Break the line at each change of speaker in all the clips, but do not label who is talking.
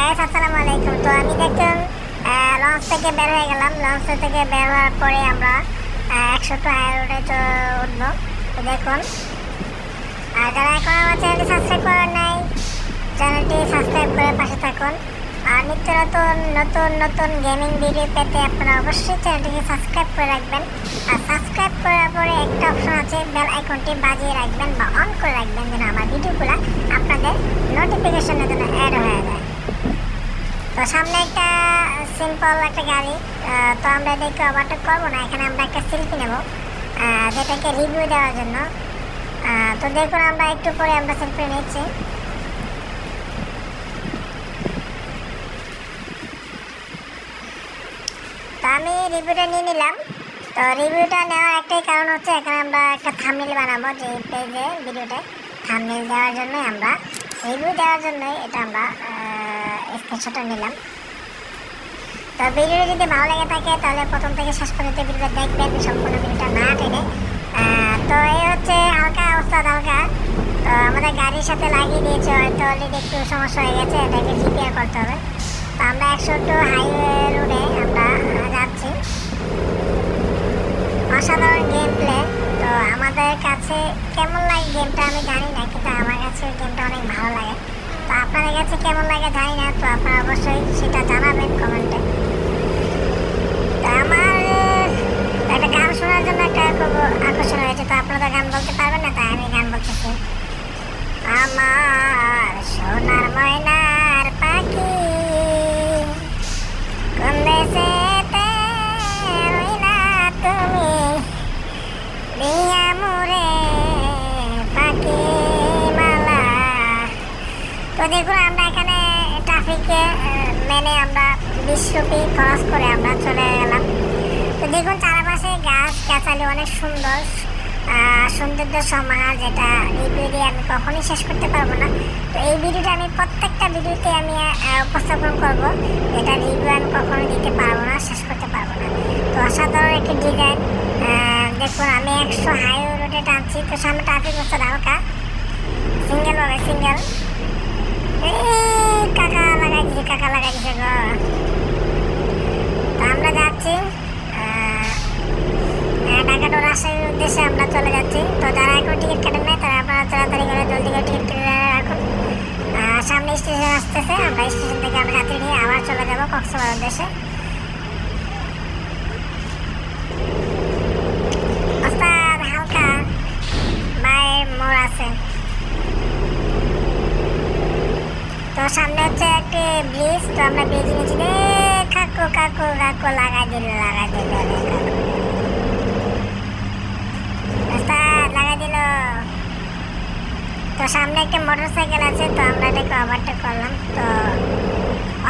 Guys তো আমি দেখুন লঞ্চ থেকে বের হয়ে গেলাম। লঞ্চ থেকে বের হওয়ার পরে আমরা একশো হাই রোডে উঠবো। দেখুন, আর যারা এখন আমার চ্যানেলটি সাবস্ক্রাইব করার নাই চ্যানেলটি সাবস্ক্রাইব করে পাশে থাকুন। আর নিত্য নতুন নতুন নতুন গেমিং ভিডিও পেতে আপনারা অবশ্যই চ্যানেলটিকে সাবস্ক্রাইব করে রাখবেন। আর সাবস্ক্রাইব করার পরে একটা অপশন আছে বেল আইকনটি বাজিয়ে রাখবেন বা অন করে রাখবেন, যেন আমার ভিডিওগুলো আপনাদের নোটিফিকেশনের জন্য অ্যাড হয়ে। তো সামনে একটা সিম্পল একটা গাড়ি তো আমরা এটাকে ওভারটেক করব না, এখানে আমরা একটা সেলফি নেব যেটাকে রিভিউ দেওয়ার জন্য। তো দেখুন আমরা একটু পরে আমরা সেলফি নিচ্ছি। তো আমি রিভিউটা নিয়ে নিলাম। তো রিভিউটা নেওয়ার একটাই কারণ হচ্ছে, এখানে আমরা একটা থামনেল বানাবো যে পেজে ভিডিওতে থামনেল দেওয়ার জন্যই আমরা রিভিউ দেওয়ার জন্যই এটা আমরা স্ক্রিনশটটা নিলাম। তো ভিডিওটা যদি ভালো লেগে থাকে, তাহলে প্রথম থেকে শেষ পর্যন্ত ভিডিওটা দেখবেন, সম্পূর্ণ ভিডিওটা না টেনে। তো এই হচ্ছে হালকা অবস্থা, হালকা। তো আমাদের গাড়ির সাথে লাগিয়ে দিয়েছে, হয়তো অলরেডি একটু সমস্যা হয়ে গেছে, এটাকে রিপেয়ার করতে হবে। তো আমরা একশো টু হাইওয়ে রোডে আমরা যাচ্ছি। অসাধারণ গেম প্লে তো আমাদের কাছে কেমন লাগে গেমটা আমি জানি না, কিন্তু আমার কাছে গেমটা অনেক ভালো লাগে। আপনাদের কাছে কেমন লাগে জানি না তো আপনারা তো দেখুন, আমরা এখানে ট্রাফিকে মেনে আমরা বিশ রুপি খরচ করে আমরা চলে গেলাম। তো দেখুন, চারপাশে গাছ, গাছালি অনেক সুন্দর। সৌন্দর্য সমাহার যেটা রিভিউ দিয়ে আমি কখনোই শেষ করতে পারব না। তো এই ভিডিওটা আমি প্রত্যেকটা ভিডিওতে আমি উপস্থাপন করব। যেটা রিভিউ আমি কখনো দিতে পারব না, শেষ করতে পারব না। তো অসাধারণ একটি ডিজাইন দেখুন, আমি একশো হাইওয়ে রোডে টানছি। তো সামনে ট্রাফিক হচ্ছে হালকা সিঙ্গেল হবে সিঙ্গেল কাকা লাগাই দিছে কাকা লাগাই তো আমরা যাচ্ছি ঢাকা টু উদ্দেশ্যে আমরা চলে যাচ্ছি। তো যারা এখন টিকিট কাটেন নাই, তারা আপনারা তাড়াতাড়ি করে জলদি টিকিট সামনে স্টেশন আসতেছে, আমরা স্টেশন থেকে আমরা যাত্রী নিয়ে আবার চলে যাব কক্সবাজার উদ্দেশ্যে ওস্তাদ হালকা মায়ের মোড় আছে সামনে হচ্ছে একটি ব্রিজ তো আমরা ব্রিজ নিচে রে কাকু কাকু কাকু লাগাই দিল লাগাই দিল লাগাই দিল। তো সামনে একটা মোটর সাইকেল আছে তো আমরা এটাকে ওভারটেক করলাম। তো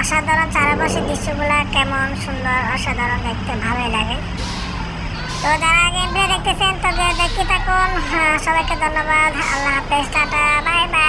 অসাধারণ চারপাশের দৃশ্যগুলো কেমন সুন্দর অসাধারণ দেখতে ভালোই লাগে। তো যারা গেম দেখতেছেন তো দেখতে থাকুন। হ্যাঁ, সবাইকে ধন্যবাদ। আল্লাহ হাফেজ টাটা বাই বাই।